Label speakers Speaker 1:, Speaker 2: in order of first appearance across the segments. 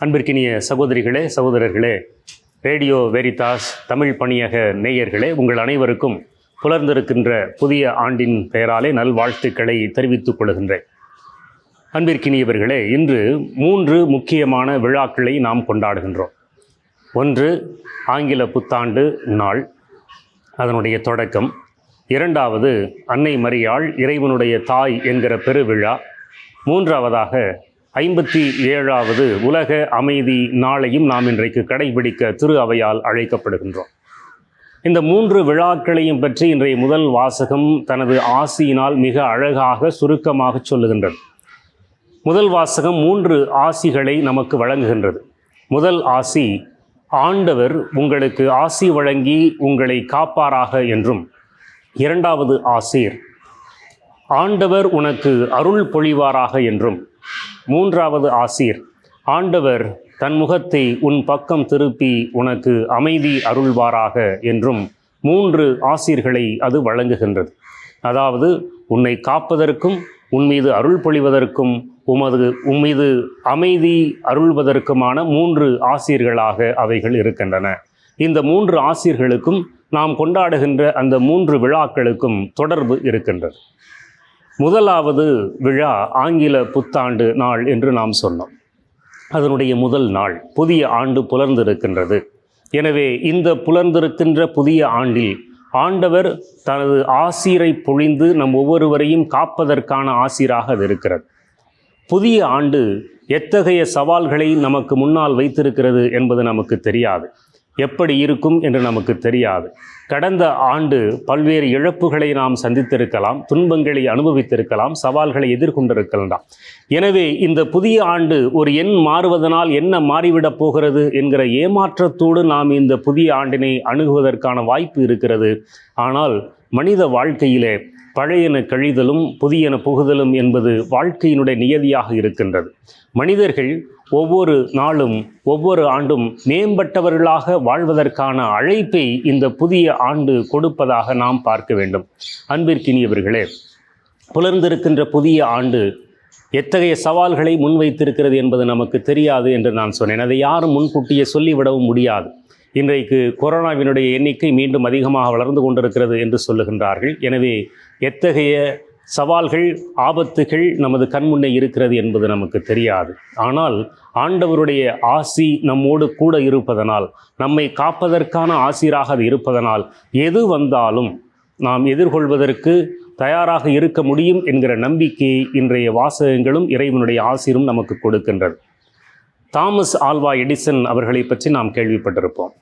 Speaker 1: அன்பிற்கினிய சகோதரிகளே சகோதரர்களே ரேடியோ வெரிதாஸ் தமிழ் பணியக நேயர்களே உங்கள் அனைவருக்கும் புலர்ந்திருக்கின்ற புதிய ஆண்டின் பெயராலே நல்வாழ்த்துக்களை தெரிவித்துக் கொள்கின்றேன். அன்பிற்கினியவர்களே இன்று மூன்று முக்கியமான விழாக்களை நாம் கொண்டாடுகின்றோம். ஒன்று ஆங்கில புத்தாண்டு நாள் அதனுடைய தொடக்கம். இரண்டாவது அன்னை மரியாள் இறைவனுடைய தாய் என்கிற பெருவிழா. மூன்றாவதாக ஐம்பத்தி ஏழாவது உலக அமைதி நாளையும் நாம் இன்றைக்கு கடைபிடிக்க திரு அவையால் அழைக்கப்படுகின்றோம். இந்த மூன்று விழாக்களையும் பற்றி இன்றைய முதல் வாசகம் தனது ஆசியினால் மிக அழகாக சுருக்கமாக சொல்லுகின்றது. முதல் வாசகம் மூன்று ஆசிகளை நமக்கு வழங்குகின்றது. முதல் ஆசி ஆண்டவர் உங்களுக்கு ஆசி வழங்கி உங்களை காப்பாராக என்றும் இரண்டாவது ஆசீர். ஆண்டவர் உனக்கு அருள் பொழிவாராக என்றும். மூன்றாவது ஆசீர். ஆண்டவர் தன் முகத்தை உன் பக்கம் திருப்பி உனக்கு அமைதி அருள்வாராக என்றும் மூன்று ஆசீர்களை அது வழங்குகின்றது. அதாவது உன்னை காப்பதற்கும் உன் மீது அருள் பொழிவதற்கும் உமது உம்மீது அமைதி அருள்வதற்குமான மூன்று ஆசீர்களாக அவைகள் இருக்கின்றன. இந்த மூன்று ஆசீர்களுக்கும் நாம் கொண்டாடுகின்ற அந்த மூன்று விழாக்களுக்கும் தொடர்பு இருக்கின்றது. முதலாவது விழா ஆங்கில புத்தாண்டு நாள் என்று நாம் சொன்னோம். அதனுடைய முதல் நாள் புதிய ஆண்டு புலர்ந்திருக்கின்றது. எனவே இந்த புலர்ந்திருக்கின்ற புதிய ஆண்டில் ஆண்டவர் தனது ஆசீரை பொழிந்து நம் ஒவ்வொருவரையும் காப்பதற்கான ஆசீராக அது இருக்கிறது. புதிய ஆண்டு எத்தகைய சவால்களை நமக்கு முன்னால் வைத்திருக்கிறது என்பது நமக்கு தெரியாது. எப்படி இருக்கும் என்று நமக்கு தெரியாது. கடந்த ஆண்டு பல்வேறு இழப்புகளை நாம் சந்தித்திருக்கலாம் துன்பங்களை அனுபவித்திருக்கலாம் சவால்களை எதிர்கொண்டிருக்கலாம். எனவே இந்த புதிய ஆண்டு ஒரு எண் மாறுவதனால் என்ன மாறிவிடப் போகிறது என்கிற ஏமாற்றத்தோடு நாம் இந்த புதிய ஆண்டினை அணுகுவதற்கான வாய்ப்பு இருக்கிறது. ஆனால் மனித வாழ்க்கையிலே பழையன கழிதலும் புதியன புகுதலும் என்பது வாழ்க்கையினுடைய நியதியாக இருக்கின்றது. மனிதர்கள் ஒவ்வொரு நாளும் ஒவ்வொரு ஆண்டும் மேம்பட்டவர்களாக வாழ்வதற்கான அழைப்பை இந்த புதிய ஆண்டு கொடுப்பதாக நாம் பார்க்க வேண்டும். அன்பிற்கினியவர்களே புலர்ந்திருக்கின்ற புதிய ஆண்டு எத்தகைய சவால்களை முன்வைத்திருக்கிறது என்பது நமக்கு தெரியாது என்று நான் சொன்னேன். அதை யாரும் முன்கூட்டியே சொல்லிவிடவும் முடியாது. இன்றைக்கு கொரோனாவினுடைய எண்ணிக்கை மீண்டும் அதிகமாக வளர்ந்து கொண்டிருக்கிறது என்று சொல்லுகின்றார்கள். எனவே எத்தகைய சவால்கள் ஆபத்துகள் நமது கண்முன்னே இருக்கிறது என்பது நமக்கு தெரியாது. ஆனால் ஆண்டவருடைய ஆசி நம்மோடு கூட இருப்பதனால் நம்மை காப்பதற்கான ஆசிராக அது இருப்பதனால் எது வந்தாலும் நாம் எதிர்கொள்வதற்கு தயாராக இருக்க முடியும் என்கிற நம்பிக்கையை இன்றைய வாசகங்களும் இறைவனுடைய ஆசிரும் நமக்கு கொடுக்கின்றது தாமஸ் ஆல்வா எடிசன் அவர்களை பற்றி நாம் கேள்விப்பட்டிருப்போம்.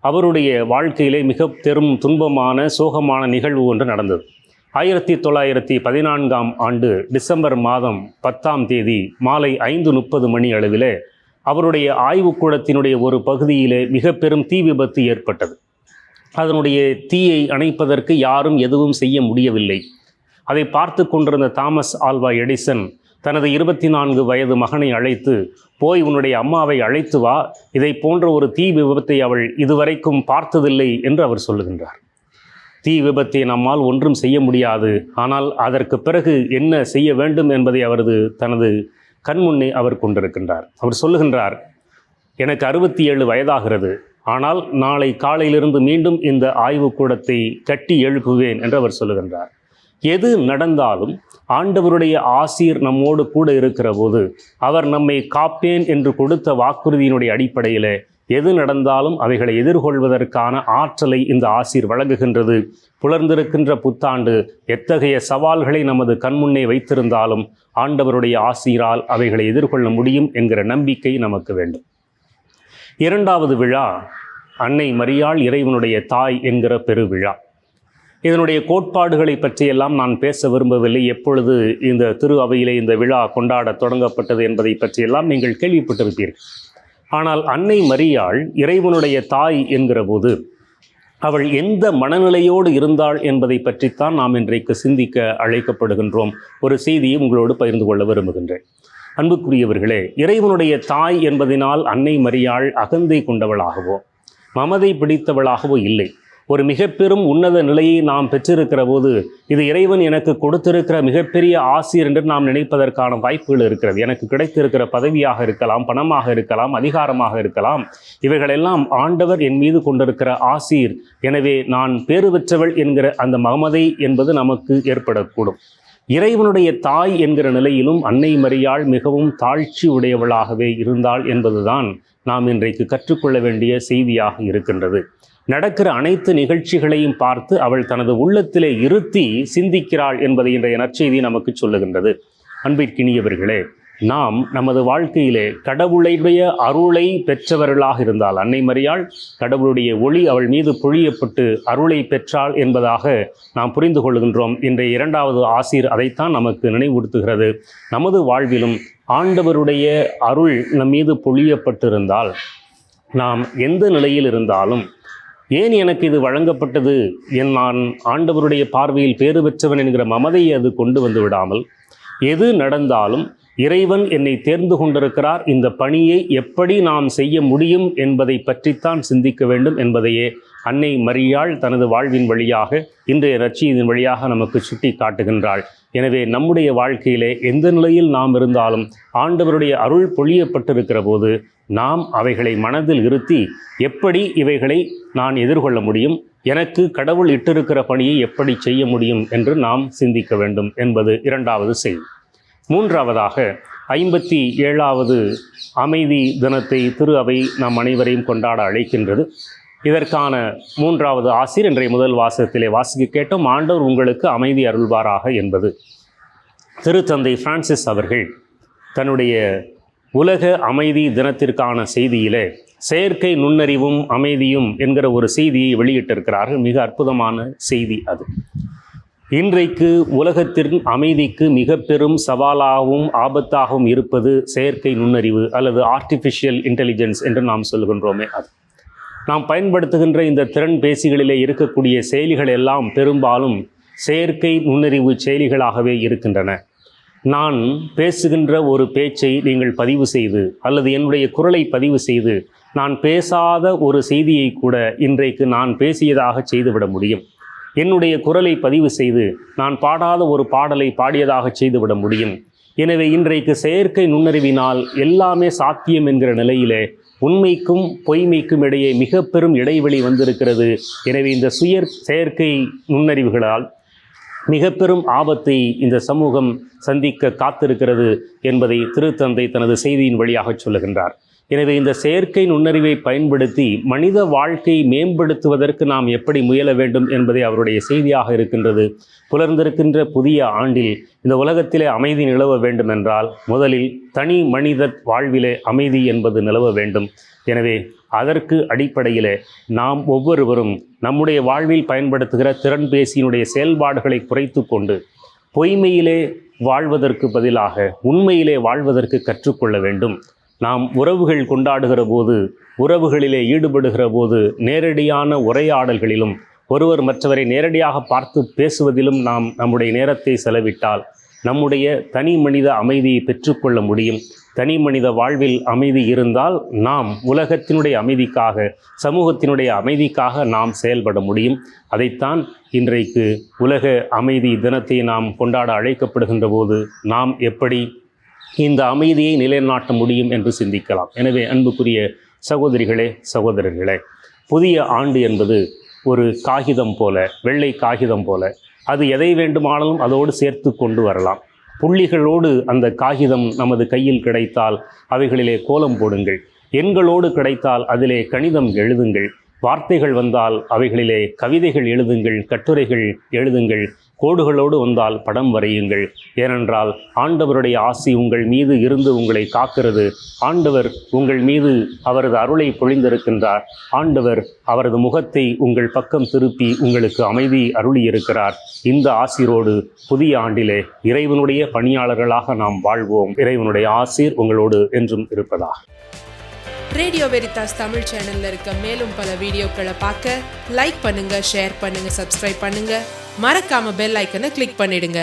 Speaker 1: அவருடைய வாழ்க்கையிலே மிக பெரும் துன்பமான சோகமான நிகழ்வு ஒன்று நடந்தது. ஆயிரத்தி தொள்ளாயிரத்தி பதினான்காம் ஆண்டு டிசம்பர் மாதம் பத்தாம் தேதி மாலை ஐந்து முப்பது மணி அளவிலே அவருடைய ஆய்வுக்கூடத்தினுடைய ஒரு பகுதியிலே மிக பெரும் தீ விபத்து ஏற்பட்டது. அதனுடைய தீயை அணைப்பதற்கு யாரும் எதுவும் செய்ய முடியவில்லை. அதை பார்த்து கொண்டிருந்த தாமஸ் ஆல்வா எடிசன் தனது இருபத்தி நான்கு வயது மகனை அழைத்து போய் உன்னுடைய அம்மாவை அழைத்து வா இதை போன்ற ஒரு தீ விபத்தை அவள் இதுவரைக்கும் பார்த்ததில்லை என்று அவர் சொல்லுகின்றார். தீ விபத்தை நம்மால் ஒன்றும் செய்ய முடியாது. ஆனால் அதற்கு பிறகு என்ன செய்ய வேண்டும் என்பதை அவரது தனது கண்முன்னே அவர் கொண்டிருக்கின்றார். அவர் சொல்லுகின்றார் எனக்கு அறுபத்தி ஏழு வயதாகிறது. ஆனால் நாளை காலையிலிருந்து மீண்டும் இந்த ஆய்வுக்கூடத்தை கட்டி எழுப்புவேன் என்று அவர் சொல்லுகின்றார். எது நடந்தாலும் ஆண்டவருடைய ஆசீர் நம்மோடு கூட இருக்கிற போது அவர் நம்மை காப்பேன் என்று கொடுத்த வாக்குறுதியினுடைய அடிப்படையில் எது நடந்தாலும் அவைகளை எதிர்கொள்வதற்கான ஆற்றலை இந்த ஆசீர் வழங்குகின்றது. புலர்ந்திருக்கின்ற புத்தாண்டு எத்தகைய சவால்களை நமது கண்முன்னே வைத்திருந்தாலும் ஆண்டவருடைய ஆசீரால் அவைகளை எதிர்கொள்ள முடியும் என்கிற நம்பிக்கை நமக்கு வேண்டும். இரண்டாவது விழா அன்னை மரியாள் இறைவனுடைய தாய் என்கிற பெருவிழா. இதனுடைய கோட்பாடுகளை பற்றியெல்லாம் நான் பேச விரும்பவில்லை. எப்பொழுது இந்த திரு அவையிலே இந்த விழா கொண்டாட தொடங்கப்பட்டது என்பதை பற்றியெல்லாம் நீங்கள் கேள்விப்பட்டிருப்பீர்கள் ஆனால் அன்னை மரியாள் இறைவனுடைய தாய் என்கிற போது அவள் எந்த மனநிலையோடு இருந்தாள் என்பதை பற்றித்தான் நாம் இன்றைக்கு சிந்திக்க அழைக்கப்படுகின்றோம். ஒரு செய்தியை உங்களோடு பகிர்ந்து கொள்ள விரும்புகின்றேன். அன்புக்குரியவர்களே இறைவனுடைய தாய் என்பதினால் அன்னை மரியாள் அகந்தை கொண்டவளாகவோ மமதை பிடித்தவளாகவோ இல்லை. ஒரு மிக பெரும் உன்னத நிலையை நாம் பெற்றிருக்கிற போது இது இறைவன் எனக்கு கொடுத்திருக்கிற மிகப்பெரிய ஆசிரியர் என்று நாம் நினைப்பதற்கான வாய்ப்புகள் இருக்கிறது. எனக்கு கிடைத்திருக்கிற பதவியாக இருக்கலாம் பணமாக இருக்கலாம் அதிகாரமாக இருக்கலாம். இவைகளெல்லாம் ஆண்டவர் என் மீது கொண்டிருக்கிற ஆசீர். எனவே நான் பேறு பெற்றவள் என்கிற அந்த மகமதை என்பது நமக்கு ஏற்படக்கூடும். இறைவனுடைய தாய் என்கிற நிலையிலும் அன்னை மரியாள் மிகவும் தாழ்ச்சி உடையவளாகவே இருந்தாள் என்பதுதான் நாம் இன்றைக்கு கற்றுக்கொள்ள வேண்டிய செய்தியாக இருக்கின்றது. நடக்கிற அனைத்து நிகழ்ச்சிகளையும் பார்த்து அவள் தனது உள்ளத்திலே இருத்தி சிந்திக்கிறாள் என்பதை இன்றைய நற்செய்தி நமக்கு சொல்லுகின்றது. அன்பிற்கினியவர்களே நாம் நமது வாழ்க்கையிலே கடவுளுடைய அருளை பெற்றவர்களாக இருந்தால் அன்னை மரியாள் கடவுளுடைய ஒளி அவள் மீது பொழியப்பட்டு அருளை பெற்றாள் என்பதாக நாம் புரிந்து கொள்கின்றோம். இன்றைய இரண்டாவது ஆசீர் அதைத்தான் நமக்கு நினைவுறுத்துகிறது. நமது வாழ்விலும் ஆண்டவருடைய அருள் நம் மீது பொழியப்பட்டிருந்தால் நாம் எந்த நிலையில் இருந்தாலும் ஏன் எனக்கு இது வழங்கப்பட்டது? என் நான் ஆண்டவருடைய பார்வையில் பேறு பெற்றவன் என்கிற மமதையை அது கொண்டு வந்து விடாமல் எது நடந்தாலும் இறைவன் என்னை தேர்ந்து கொண்டிருக்கிறார். இந்த பணியை எப்படி நாம் செய்ய முடியும் என்பதை பற்றித்தான் சிந்திக்க வேண்டும் என்பதையே அன்னை மரியாள் தனது வாழ்வின் வழியாக இன்றைய ரட்சியின் வழியாக நமக்கு சுட்டி காட்டுகின்றாள். எனவே நம்முடைய வாழ்க்கையிலே எந்த நிலையில் நாம் இருந்தாலும் ஆண்டவருடைய அருள் பொழியப்பட்டிருக்கிற போது நாம் அவைகளை மனதில் இருத்தி எப்படி இவைகளை நான் எதிர்கொள்ள முடியும்? எனக்கு கடவுள் இட்டிருக்கிற பணியை எப்படி செய்ய முடியும் என்று நாம் சிந்திக்க வேண்டும் என்பது இரண்டாவது செய்தி. மூன்றாவதாக ஐம்பத்தி ஏழாவது அமைதி தினத்தை திரு அவை நாம் அனைவரையும் கொண்டாட அழைக்கின்றது. இதற்கான மூன்றாவது ஆசிர் இன்றைய முதல் வாசகத்திலே வாசிக்க கேட்டோம். ஆண்டவர் உங்களுக்கு அமைதி அருள்வாராக என்பது. திருத்தந்தை பிரான்சிஸ் அவர்கள் தன்னுடைய உலக அமைதி தினத்திற்கான செய்தியிலே செயற்கை நுண்ணறிவும் அமைதியும் என்கிற ஒரு செய்தியை வெளியிட்டிருக்கிறார்கள். மிக அற்புதமான செய்தி அது. இன்றைக்கு உலகத்தின் அமைதிக்கு மிக பெரும் சவாலாகவும் ஆபத்தாகவும் இருப்பது செயற்கை நுண்ணறிவு அல்லது ஆர்டிஃபிஷியல் இன்டெலிஜென்ஸ் என்று நாம் சொல்கின்றோமே அது. நாம் பயன்படுத்துகின்ற இந்த திறன் பேசிகளிலே இருக்கக்கூடிய செயலிகள் எல்லாம் பெரும்பாலும் செயற்கை நுண்ணறிவு செயலிகளாகவே இருக்கின்றன. நான் பேசுகின்ற ஒரு பேச்சை நீங்கள் பதிவு செய்து அல்லது என்னுடைய குரலை பதிவு செய்து நான் பேசாத ஒரு செய்தியை கூட இன்றைக்கு நான் பேசியதாக செய்துவிட முடியும். என்னுடைய குரலை பதிவு செய்து நான் பாடாத ஒரு பாடலை பாடியதாக செய்துவிட முடியும். எனவே இன்றைக்கு செயற்கை நுண்ணறிவினால் எல்லாமே சாத்தியம் என்கிற நிலையிலே உண்மைக்கும் பொய்மைக்கும் இடையே மிக பெரும் இடைவெளி வந்திருக்கிறது. எனவே இந்த சுய செயற்கை நுண்ணறிவுகளால் மிக பெரும் ஆபத்தை இந்த சமூகம் சந்திக்க காத்திருக்கிறது என்பதை திருத்தந்தை தனது செய்தியின் வழியாக சொல்லுகின்றார். எனவே இந்த செயற்கை நுண்ணறிவை பயன்படுத்தி மனித வாழ்க்கையை மேம்படுத்துவதற்கு நாம் எப்படி முயல வேண்டும் என்பதே அவருடைய செய்தியாக இருக்கின்றது. புலர்ந்திருக்கின்ற புதிய ஆண்டில் இந்த உலகத்திலே அமைதி நிலவ வேண்டும் என்றால் முதலில் தனி மனித வாழ்விலே அமைதி என்பது நிலவ வேண்டும். எனவே அதற்கு அடிப்படையில் நாம் ஒவ்வொருவரும் நம்முடைய வாழ்வில் பயன்படுத்துகிற திறன்பேசியினுடைய செயல்பாடுகளை குறைத்து கொண்டு பொய்மையிலே வாழ்வதற்கு பதிலாக உண்மையிலே வாழ்வதற்கு கற்றுக்கொள்ள வேண்டும். நாம் உறவுகள் கொண்டாடுகிற போது உறவுகளிலே ஈடுபடுகிற போது நேரடியான உரையாடல்களிலும் ஒருவர் மற்றவரை நேரடியாக பார்த்து பேசுவதிலும் நாம் நம்முடைய நேரத்தை செலவிட்டால் நம்முடைய தனி மனித அமைதியை பெற்றுக்கொள்ள முடியும். தனி மனித வாழ்வில் அமைதி இருந்தால் நாம் உலகத்தினுடைய அமைதிக்காக சமூகத்தினுடைய அமைதிக்காக நாம் செயல்பட முடியும். அதைத்தான் இன்றைக்கு உலக அமைதி தினத்தை நாம் கொண்டாட அழைக்கப்படுகின்ற போது நாம் எப்படி இந்த அமைதியை நிலைநாட்ட முடியும் என்று சிந்திக்கலாம். எனவே அன்புக்குரிய சகோதரிகளே சகோதரர்களே புதிய ஆண்டு என்பது ஒரு காகிதம் போல வெள்ளை காகிதம் போல அது எதை வேண்டுமானாலும் அதோடு சேர்த்து கொண்டு வரலாம். புள்ளிகளோடு அந்த காகிதம் நமது கையில் கிடைத்தால் அவைகளிலே கோலம் போடுங்கள். எண்களோடு கிடைத்தால் அதிலே கணிதம் எழுதுங்கள். வார்த்தைகள் வந்தால் அவைகளிலே கவிதைகள் எழுதுங்கள் கட்டுரைகள் எழுதுங்கள். கோடுகளோடு வந்தால் படம் வரையுங்கள். ஏனென்றால் ஆண்டவருடைய ஆசி உங்கள் மீது இருந்து உங்களை காக்கிறது. ஆண்டவர் உங்கள் மீது அவரது அருளை பொழிந்திருக்கின்றார். ஆண்டவர் அவரது முகத்தை உங்கள் பக்கம் திருப்பி உங்களுக்கு அமைதி அருளி இருக்கிறார் இந்த ஆசிரோடு புதிய ஆண்டிலே இறைவனுடைய பணியாளர்களாக நாம் வாழ்வோம். இறைவனுடைய ஆசீர் உங்களோடு என்றும் இருப்பதாக.
Speaker 2: ரேடியோ வெரிதாஸ் தமிழ் சேனல்ல இருக்க மேலும் பல வீடியோக்களை பார்க்க லைக் பண்ணுங்க ஷேர் பண்ணுங்க சப்ஸ்கிரைப் பண்ணுங்க. மறக்காம பெல் ஐக்கனை கிளிக் பண்ணிடுங்க.